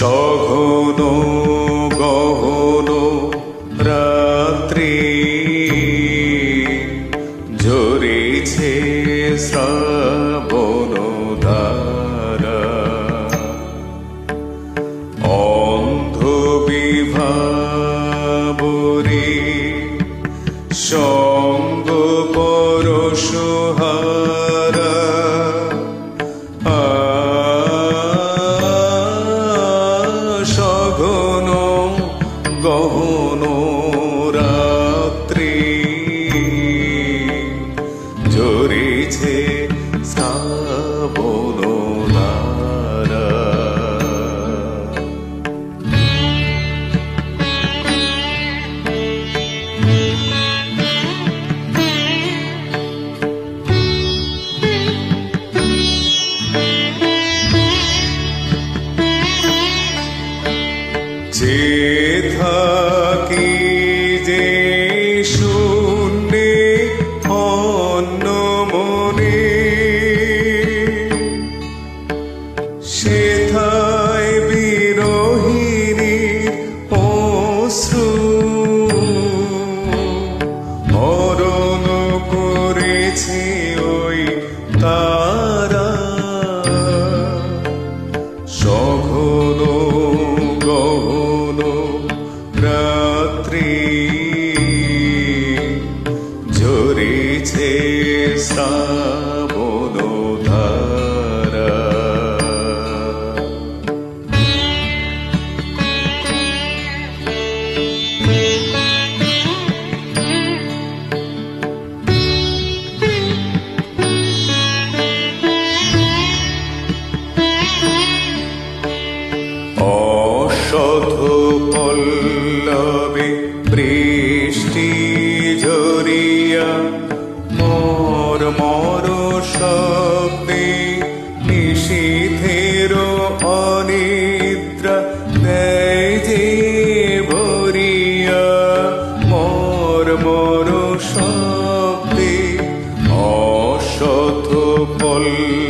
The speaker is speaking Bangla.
সঘন গহন রাত্রি ঝরেছে শ্রাবণ গহন পল্লবে, বৃষ্টি ঝরিয়া মর মর শব্দে নিষিধের অনিদ্রা দেয় যে ভরিয়া মর মর শব্দে অসথ পল্লবে